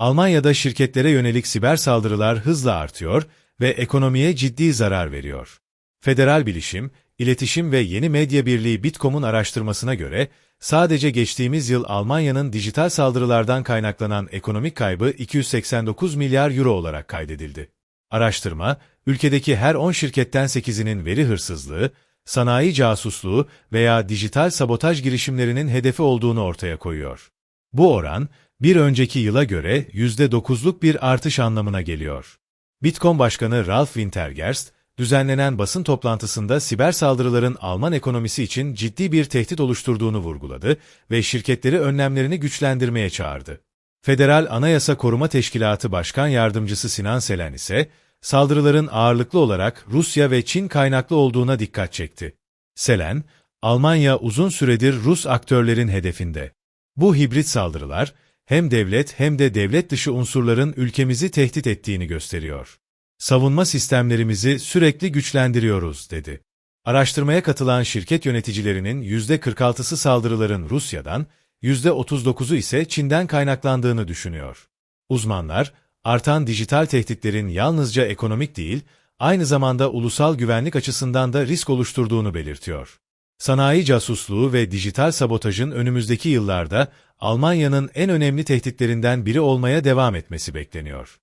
Almanya'da şirketlere yönelik siber saldırılar hızla artıyor ve ekonomiye ciddi zarar veriyor. Federal Bilişim, İletişim ve Yeni Medya Birliği Bitkom'un araştırmasına göre, sadece geçtiğimiz yıl Almanya'nın dijital saldırılardan kaynaklanan ekonomik kaybı 289 milyar euro olarak kaydedildi. Araştırma, ülkedeki her 10 şirketten 8'inin veri hırsızlığı, sanayi casusluğu veya dijital sabotaj girişimlerinin hedefi olduğunu ortaya koyuyor. Bu oran, bir önceki yıla göre %9'luk bir artış anlamına geliyor. Bitkom Başkanı Ralf Wintergerst, düzenlenen basın toplantısında siber saldırıların Alman ekonomisi için ciddi bir tehdit oluşturduğunu vurguladı ve şirketleri önlemlerini güçlendirmeye çağırdı. Federal Anayasa Koruma Teşkilatı Başkan Yardımcısı Sinan Selen ise, saldırıların ağırlıklı olarak Rusya ve Çin kaynaklı olduğuna dikkat çekti. Selen, Almanya uzun süredir Rus aktörlerin hedefinde. Bu hibrit saldırılar, hem devlet hem de devlet dışı unsurların ülkemizi tehdit ettiğini gösteriyor. Savunma sistemlerimizi sürekli güçlendiriyoruz, dedi. Araştırmaya katılan şirket yöneticilerinin %46'sı saldırıların Rusya'dan, %39'u ise Çin'den kaynaklandığını düşünüyor. Uzmanlar, artan dijital tehditlerin yalnızca ekonomik değil, aynı zamanda ulusal güvenlik açısından da risk oluşturduğunu belirtiyor. Sanayi casusluğu ve dijital sabotajın önümüzdeki yıllarda Almanya'nın en önemli tehditlerinden biri olmaya devam etmesi bekleniyor.